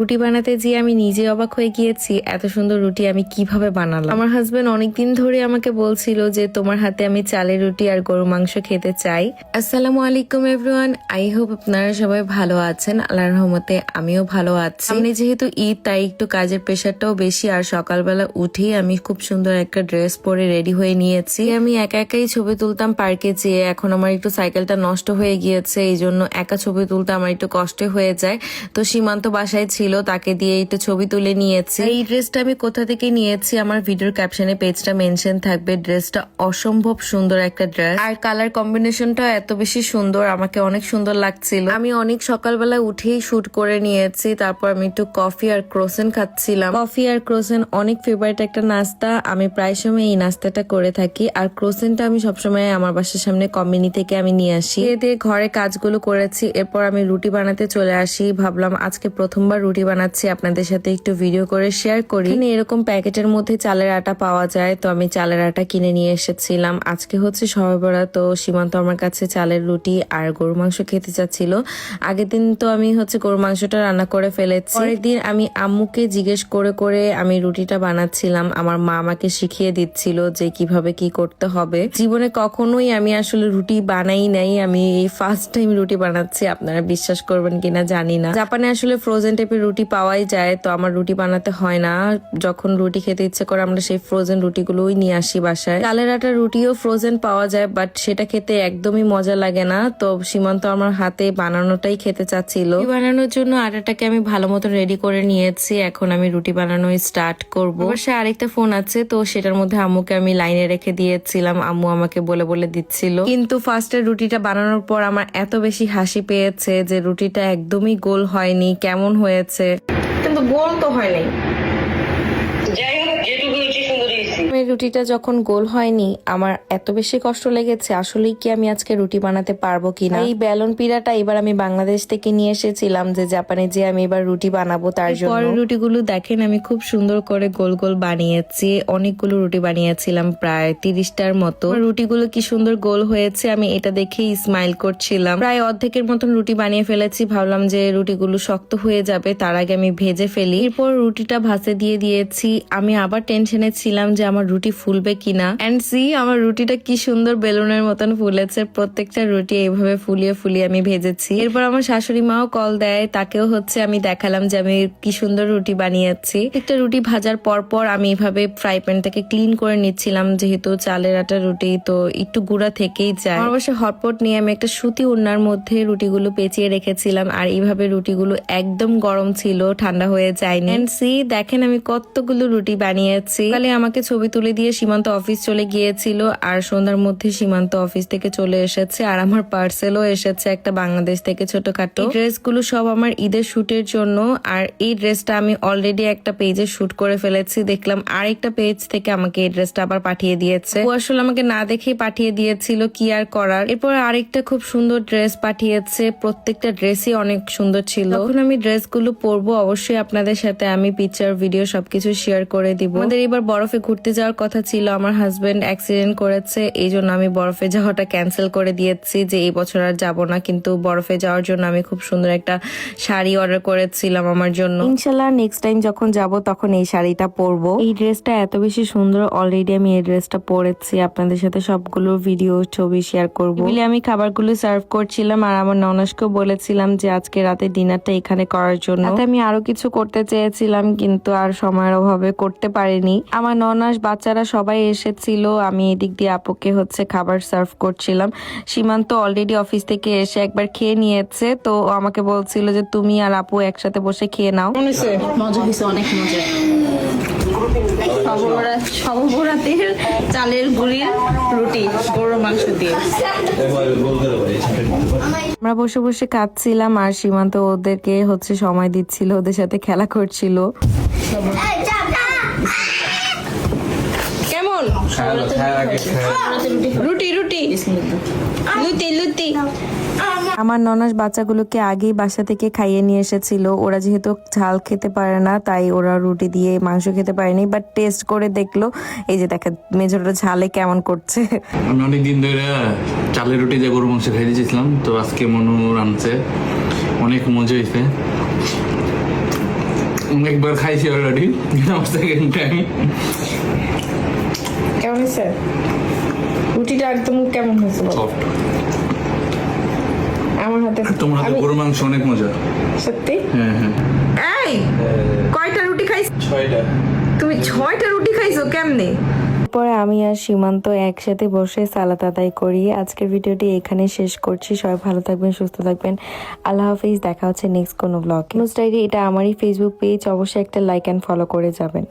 রুটি বানাতে যেয়ে আমি নিজে অবাক হয়ে গিয়েছি, এত সুন্দর রুটি আমি কীভাবে বানালাম। আমার হাজবেন্ড অনেকদিন ধরে আমাকে বলছিল যে, তোমার হাতে আমি চালের রুটি আর গরু মাংস খেতে চাই। আসসালামু আলাইকুম এভরিওয়ান আই হোপ আপনারা সবাই ভালো আছেন। আল্লাহর রহমতে আমিও ভালো আছি। সামনে যেহেতু ঈদ, তাই একটু কাজের প্রেশারটাও বেশি, আর সকালবেলা উঠেই আমি খুব সুন্দর একটা ড্রেস পরে রেডি হয়ে নিয়েছি। আমি একা একাই ছবি তুলতাম পার্কে যেয়ে, এখন আমার একটু সাইকেলটা নষ্ট হয়ে গিয়েছে এই জন্য একা ছবি তুলতে আমার একটু কষ্ট হয়ে যায়। তো সীমান্ত বাসায় ছিল তাকে দিয়ে একটু ছবি তুলে নিয়েছি। এই ড্রেসটা আমি কোথা থেকে নিয়েছি? আমার ভিডিওর ক্যাপশনে পেজটা মেনশন থাকবে। ড্রেসটা অসম্ভব সুন্দর একটা ড্রেস আর কালার কম্বিনেশনটা এত বেশি সুন্দর আমাকে অনেক সুন্দর লাগছিল। আমি অনেক সকালবেলা উঠেই শুট করে নিয়েছি তারপর আমি একটু কফি আর ক্রোসেন খাচ্ছিলাম। কফি আর ক্রোসেন অনেক ফেভারিট একটা নাস্তা। আমি প্রায় সময় এই নাস্তাটা করে থাকি। আর ক্রোসেনটা আমি সবসময় আমার বাসার সামনে কম্বিনি থেকে আমি নিয়ে আসি। এ দিয়ে ঘরে কাজগুলো করেছি এরপর আমি রুটি বানাতে চলে আসি। ভাবলাম আজকে প্রথমবার রুটি বানাচ্ছি, আপনাদের সাথে একটু ভিডিও করে শেয়ার করি। এরকম প্যাকেটের মধ্যে চালের আটা পাওয়া যায়, তো আমি চালের আটা কিনে নিয়ে এসেছিলাম। আজকে হচ্ছে সবাইবেলা তো সীমান্ত আমার কাছে চালের রুটি আর গরু মাংস খেতে চাচ্ছিল। আগের দিন তো আমি হচ্ছে গরু মাংসটা রান্না করে ফেলেছি। পরের দিন আমি আম্মুকে জিজ্ঞেস করে করে আমি রুটিটা বানাচ্ছিলাম। আমার মা আমাকে শিখিয়ে দিচ্ছিল যে কীভাবে কি করতে হবে। জীবনে কখনোই আমি আসলে রুটি বানাই নাই। আমি এই ফার্স্ট টাইম রুটি বানাচ্ছি, আপনারা বিশ্বাস করবেন কিনা জানি না। জাপানে আসলে ফ্রোজেন টাইপের রুটি পাওয়াই যায়, তো আমার রুটি বানাতে হয় না। যখন রুটি খেতে ইচ্ছে করে, আমরা সেই ফ্রোজেন রুটিগুলোই নিয়ে আসি বাসায়। চালের আটা রুটিও ফ্রোজেন পাওয়া যায় বাট সেটা খেতে একদমই মজা লাগে না। তো সীমান্ত আমার হাতে বানানোটাই খেতে চাচ্ছিল। বানানোর জন্য আটাটাকে আমি ভালো মতো রেডি করে নিয়েছি। এখন আমি রুটি বানানো স্টার্ট করব। সে আরেকটা ফোন আছে, তো সেটার মধ্যে আম্মুকে আমি লাইনে রেখে দিয়েছিলাম। আম্মু আমাকে বলে বলে দিচ্ছিল। কিন্তু ফার্স্টে রুটিটা বানানোর পর আমার এত বেশি হাসি পেয়েছে যে রুটিটা একদমই গোল হয়নি, কেমন হয়েছে কিন্তু গোল তো হয়নি আমি রুটিটা যখন গোল হয়নি আমার এত বেশি কষ্ট লেগেছে আসলেই কি আমি আজকে রুটি বানাতে পারব কিনা? এই বেলন পিড়াটা এবার আমি বাংলাদেশ থেকে নিয়ে এসেছিলাম যে জাপানে যে আমি এবার রুটি বানাবো তার জন্য। রুটিগুলো দেখেন আমি খুব সুন্দর করে গোল গোল বানিয়েছি অনেকগুলো রুটি বানিয়েছিলাম প্রায় তিরিশটার মতো। রুটিগুলো কি সুন্দর গোল হয়েছে আমি এটা দেখেই স্মাইল করছিলাম। প্রায় অর্ধেকের মতন রুটি বানিয়ে ফেলেছি ভাবলাম যে রুটিগুলো শক্ত হয়ে যাবে তার আগে আমি ভেজে ফেলি। এরপর রুটিটা ভাসে দিয়ে দিয়েছি আমি আবার টেনশনে ছিলাম যে আমার রুটি ফুলবে কিনা? এন্ড সি আমার রুটিটা কি সুন্দর বেলুনের মতন ফুলেছে। প্রত্যেকটা রুটি এইভাবে ফুলিয়ে ফুলিয়ে আমি ভেজেছি। এরপর আমার শাশুড়ি মাও কল দেয়, তাকেও হচ্ছে আমি দেখালাম যে আমি কি সুন্দর রুটি বানিয়েছি। একটা রুটি ভাজার পর পর আমি এইভাবে ফ্রাই প্যানটাকে ক্লিন করে নিচ্ছিলাম, যেহেতু চালের আটা রুটি, তো একটু গুঁড়া থেকেই যায়। আমার অবশ্য হটপট নিয়ে আমি একটা সুতি উন্নার মধ্যে রুটিগুলো পেঁচিয়ে রেখেছিলাম, আর এইভাবে রুটিগুলো একদম গরম ছিল, ঠান্ডা হয়ে যায়নি। এন্ড সি দেখেন আমি কতগুলো রুটি বানিয়েছি। তাহলে আমাকে ছবি তুলে দিয়ে সীমান্ত অফিস চলে গিয়েছিল, আর সন্ধ্যার মধ্যে সীমান্ত অফিস থেকে চলে এসেছে, আর আমার পার্সেলও এসেছে একটা বাংলাদেশ থেকে ছোটখাটো। ড্রেসগুলো সব আমার ঈদের শুটের জন্য, আর এই ড্রেসটা আমি অলরেডি একটা পেজে শুট করে ফেলেছি, দেখলাম আরেকটা পেজ থেকে আমাকে এই ড্রেসটা আবার পাঠিয়ে দিয়েছে। ও আসলে আমাকে না দেখেই পাঠিয়ে দিয়েছিল, কি আর করার? এরপর আরেকটা খুব সুন্দর ড্রেস পাঠিয়েছে, প্রত্যেকটা ড্রেসই অনেক সুন্দর ছিল। তখন আমি ড্রেসগুলো পরবো, অবশ্যই আপনাদের সাথে আমি পিকচার ভিডিও সবকিছু শেয়ার করে দিব। আমাদের এবার বরফে ঘুরতে যাওয়ার কথা ছিল আমার হাজবেন্ড অ্যাক্সিডেন্ট করেছে এই জন্য আমি বরফে যাওয়াটা ক্যান্সেল করে দিয়েছি যে এই বছর আর যাব না। কিন্তু বরফে যাওয়ার জন্য আমি খুব সুন্দর একটা শাড়ি অর্ডার করেছিলাম আমার জন্য। ইনশাল্লাহ নেক্সট টাইম যখন যাব তখন এই শাড়িটা পরবো। এই ড্রেসটা এত বেশি সুন্দর অলরেডি আমি এই ড্রেসটা পরেছি। আপনাদের সাথে সবগুলো ভিডিও ছবি শেয়ার করব। বলে আমি খাবারগুলো সার্ভ করছিলাম আর আমার ননসকেও বলেছিলাম যে আজকে রাতে ডিনারটা এখানে করার জন্য। আমি আরও কিছু করতে চেয়েছিলাম কিন্তু আর সময়ের অভাবে করতে পারিনি। আমার ননাস বাচ্চারা সবাই এসেছিল। আমি এদিক দিয়ে আপুকে হচ্ছে খাবার সার্ভ করছিলাম। সীমান্ত অলরেডি অফিস থেকে এসে একবার খেয়ে নিয়েছে। তো আমাকে বলছিল যে তুমি আর আপু একসাথে বসে খেয়ে নাও। মজা হয়েছে অনেক মজা। সবরাতের চালের গুড়ির রুটি গরুর মাংস দিয়ে। আমরা বসে বসে খাচ্ছিলাম আর সীমান্ত ওদেরকে হচ্ছে সময় দিচ্ছিল ওদের সাথে খেলা করছিল। রুটি রুটি লুতি লুতি আমার ননাস বাচ্চাগুলোকে আগেই বাসা থেকে খাইয়ে নিয়ে এসেছিল। ওরা যেহেতু ঝাল খেতে পারে না তাই ওরা রুটি দিয়ে মাংস খেতে পারেনি। বাট টেস্ট করে দেখল। এই যে দেখে মেজরটা ঝালে কেমন করছে। আমি অনেক দিন ধরে চালের রুটি দিয়ে গরু মাংস খাই দিয়েছিলাম। তো আজকে মনু রানছে অনেক মজা হয়েছে। একবার খাইছি অলরেডি আমার সেকেন্ড টাইম কেমন হয়েছে? রুটিটা একদম কেমন হয়েছে সফট আমার হাতে তোমার হাতে গরু মাংস অনেক মজা সত্যি? হ্যাঁ হ্যাঁ। এই কয়টা রুটি খাইছো? ছয়টা। তুমি ছয়টা রুটি খাইছো কেমনে? পরে আমি আর সীমান্ত একসাথে বসে সালাত আদায় করি। আজকের ভিডিওটি এখানে শেষ করছি। সবাই ভালো থাকবেন, সুস্থ থাকবেন। আল্লাহ হাফিজ। দেখা হচ্ছে নেক্সট কোনো ব্লগ নিউজ ডায়েরি এটা আমারই ফেসবুক পেজ অবশ্যই একটা লাইক অ্যান্ড ফলো করে যাবেন।